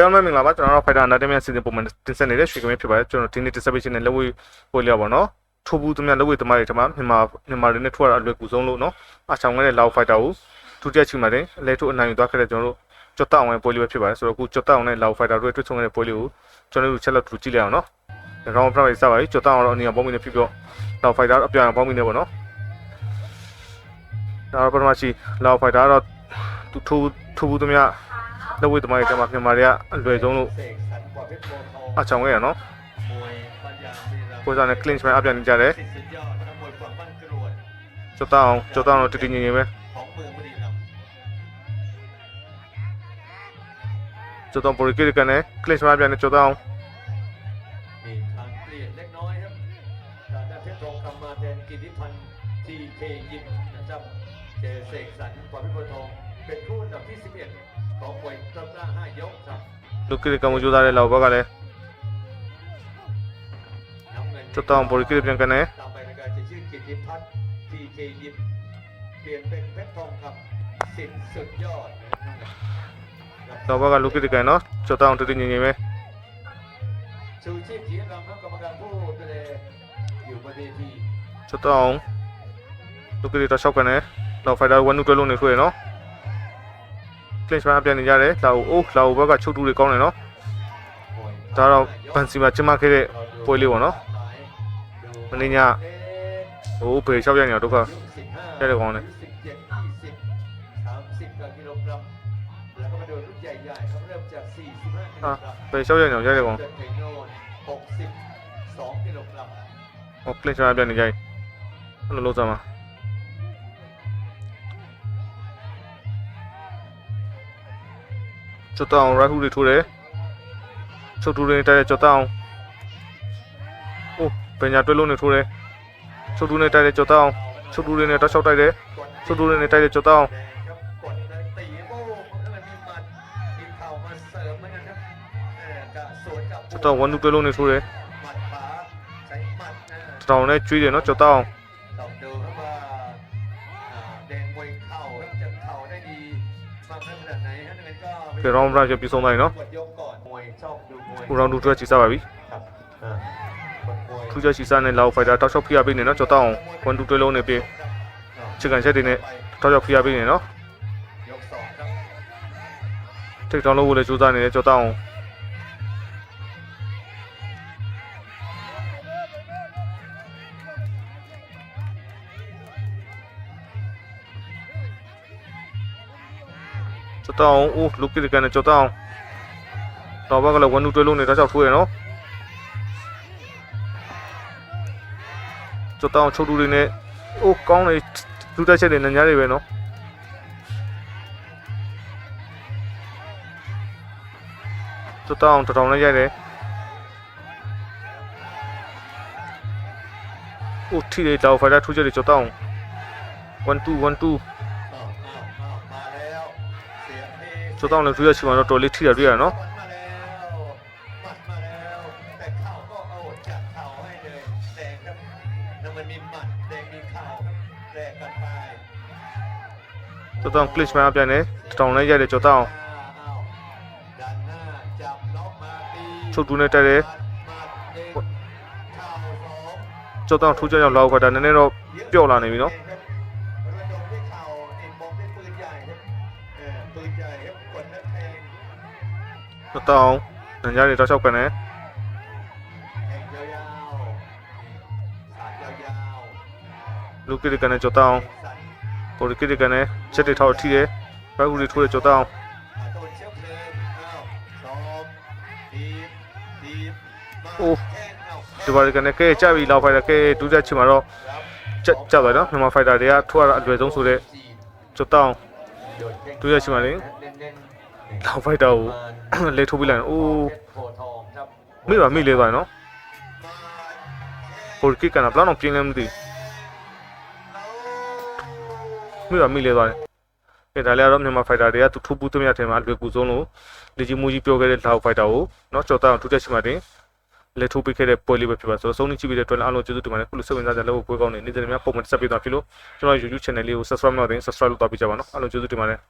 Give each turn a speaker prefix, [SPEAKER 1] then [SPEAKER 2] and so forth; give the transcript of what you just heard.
[SPEAKER 1] အားလုံးမင်္ဂလာပါကျွန်တော်တို့ Fighter Anatomy စီစဉ်ပုံမှန်တင်ဆက်နေတဲ့ရွှေကမင်းဖြစ်ပါတယ်ကျွန်တော်ဒီနေ့ distribution နဲ့လက်ဝဲပို့လျော်ပါတော့ထိုးဘူးသူများလက်ဝဲသမားတွေထမမြန်မာမြန်မာတွေနဲ့ထွက်ရအလွယ်ကူဆုံးလို့နော်အချောင်းခဲ့တဲ့ Lao Fighter ကိုဒုတိယချိန်မှာတင်အလဲထိုးအနိုင်ယူသွားခဲ့တဲ့ကျွန်တော်တို့ကြော့တောင်ဝဲပို့လျော်ဖြစ်ပါတယ်ဆိုတော့အခုကြော့တောင်နဲ့ Lao Fighter တို့တွေ့ဆုံခဲ့တဲ့ပို့လျော်ကိုကျွန်တော်တို့ချက်လက်ထူကြည့်လိုက်အောင်နော်ဒါကောင်ပြတ်စပါပြီကြော့တောင်ကတော့အနီးပေါင်းမိနေဖြစ်ပြီးတော့ Lao Fighter အပြန်ပေါင်းမိနေပေါ့နော်ဒါတော့ပထမရှိ Lao Fighter ကတော့သူထိုးထိုးဘူးသူများ လက်ဝဲသမားတွေထမမြန်မာတွေကအလွယ်ဆုံးလို့
[SPEAKER 2] เสกสรรประเภทโบทอง
[SPEAKER 1] အချောင်းခဲ့ရနော်
[SPEAKER 2] มวยปัญญาเวลา
[SPEAKER 1] ကိုစားနဲ့ clinch ပဲအပြန်နေကြတယ်
[SPEAKER 2] สิทธิ์สุดยอดนักมวยฝั่งบ้านกรวด
[SPEAKER 1] ကျော်တောင်းကျော်တောင်းတော့တည်တည်ငြိမ်ငြိမ်ပဲ
[SPEAKER 2] ของเมืองบุรีรัมย์
[SPEAKER 1] ကျော်တောင်းပိုရီကီကနေ clinch ပဲအပြန်နေကျော်တောင်း
[SPEAKER 2] มีทางเปลี่ยนเล็กน้อยครับจากนั้นเพชรทองคำมาแทนกิติพันธ์ทีเคยิมนะครับเจอเสกสรรประเภทโบทอง เป็นคู่อันดับที่ 11 ของมวยกำลัง5ยกครับ
[SPEAKER 1] Lukirika Mujudare là bác này
[SPEAKER 2] น้ำเงิน
[SPEAKER 1] Cho tao bồi kịp chẳng cái này
[SPEAKER 2] ต่อไปนะครับจะชื่อกิติพัฒน์ทีเคยิมเปลี่ยนเป็นเพชรทองคำสิทธิ์สุดยอด
[SPEAKER 1] Tao bác là Lukirika nó Cho tao tự tin Cho tao này Nó phải nó. clinch ပဲအပြန်နေကြတယ်လောက်အိုးလောက်ဘက်ကချုပ်တူတွေကောင်းတယ်နော်ဒါတော့ပန်စီမှာကျမခဲ့တဲ့ပွဲလေးပေါ့နော်မင်းညဟိုးဖေရှောက်ရနေတော့ဒုက္ခ ได้เลยของเนี่ย
[SPEAKER 2] สิบเจ็ดยี่สิบสามสิบกิโลกรัมแล้วก็มาดูรุ่นใหญ่ๆเขาเริ่มจากสี่สิบห้ากิโล
[SPEAKER 1] อ่ะ
[SPEAKER 2] กรัม
[SPEAKER 1] ဖေရှောက်ရနေအောင်ရိုက်တယ်ကောင်
[SPEAKER 2] จนถึงโน่นหกสิบสองกิโลกรัม
[SPEAKER 1] ဟို ကြတယ်အဲ့လိုလုံးစမ်းပါကျော်တောင်း right hook တွေထိုးတယ်ချုပ်တူတွေတိုက်တဲ့ကျော်တောင်းအိုးပညာတွဲလုံးတွေထိုးတယ်ချုပ်တူနဲ့တိုက်တဲ့ကျော်တောင်းချုပ်တူတွေနဲ့တောက်လျှောက်တိုက်တယ်ချုပ်တူတွေနဲ့တိုက်တဲ့ကျော်တောင်း
[SPEAKER 2] แดงครับกดเลยตีโป้งมันก็เลยมีหมัดมีเข่ามาเสริมเหมือนกันครับเออกะสวนกับ
[SPEAKER 1] ကျော်တောင်း1 2တွဲလုံးတွေထိုးတယ်
[SPEAKER 2] หมัดขวาใช้หมัดนะ
[SPEAKER 1] တောင်းနဲ့ကျွေးတယ်နော်ကျော်တောင်း
[SPEAKER 2] ต้องดูครับว่าอ่าแดงมวยเข่าครับจะเข่าได้ดี
[SPEAKER 1] ကရောင်းဘရာချ်ပြီးဆုံးသွားပြီနော်ကိုရောင်းဒူတွဲချီစားပါပြီထူးခြားချီစားနဲ့လောက်ဖိုက်တာတောက်ချောက်ဖိအားပေးနေနော်ကျော်တောင်းဝန်ဒူတွဲလုံးနဲ့ပြေချစ်ကန်ချက်တွေနဲ့တောက်ချောက်ဖိအားပေးနေနော်ထိတ်တောင်းလို့လည်းစူးစမ်းနေတယ်ကျော်တောင်း ကျော်တောင်းအိုးလူကီကန်နဲ့ကျော်တောင်းတော့ဘက်ကလည်း1 2တွဲလုံးတွေတောက်လျှောက်ထိုးရနော်ကျော်တောင်းချုပ်တူတွေနဲ့အိုးကောင်းနေလူတက်ချက်တွေနဲ့ညားတွေပဲနော်တတောင်းတတောင်းနဲ့ရိုက်တယ်။အိုထီလေးတောက်ဖိုင်တာထူးချက်တွေကျော်တောင်း1 2 1 2 ကျောတောင်းလည်းသူရဲ့ချိန်မှာတော့တော်လေးထိတာတွေ့ရနော်ကျောတောင်း glitch မှာပြန်နေတောင်းလည်းရိုက်တယ်ကျောတောင်းချုပ်တူးနဲ့တက်တယ်ကျောတောင်းထူးကြောင်လောက်ခါတာနည်းနည်းတော့ပျော့လာနေပြီနော်
[SPEAKER 2] တစ်
[SPEAKER 1] တောင်းညညတွေတောက်လျှောက်ကန်တယ်လူကိရကနေကြောတောင်း
[SPEAKER 2] ပိုရကိ
[SPEAKER 1] ရကနေချက်တွေထောက်ထီးတယ်ဘက်ဟူတွေထိုးတယ်ကြောတောင်းโอ้ဒီဘာကနေကဲကြပြီလောက်ဖိုက်တာကဲဒူးတက်ချင်မှာတော့
[SPEAKER 2] ကြ
[SPEAKER 1] က်ကြက်သွားနော်မြန်မာဖိုက်တာတွေကထိုးရတာအလွယ်ဆုံးဆိုတဲ့ကြောတောင်းဒူးတက်ချင်မှာလေ လောင်ဖိုက်တာကိုလဲထိုးပြလိုက်အိုးမိပါမိလဲသွားနော်ပိုကိကနာဘလောက်တော့ပြင်းလဲမသိမိပါမိလဲသွားတယ်ကဲဒါလည်းတော့မြန်မာဖိုက်တာတွေကသူထိုးပူးသမျှထဲမှာလွယ်ကူဆုံးလို့လေကြီးမူကြီးပြောခဲ့တဲ့လောင်ဖိုက်တာကိုနော်ကြော်တာအောင်ထူးချက်ရှိမှတင်လဲထိုးပေးခဲ့တဲ့ပွဲလေးပဲဖြစ်ပါဆိုတော့ဆုံးနေကြည့်ပြီးတဲ့အတွက်လည်းအားလုံးကျေးဇူးတင်ပါတယ်ခုလိုစိတ်ဝင်စားကြတဲ့ပွဲကောင်းတွေနေ့စဉ်များပုံမှန်တက်ဆက်ပေးသွားဖြစ်လို့ကျွန်တော် YouTube channel လေးကို subscribe လုပ်တဲ့ subscribe လုပ်သွားပေးကြပါနော်အားလုံးကျေးဇူးတင်ပါတယ်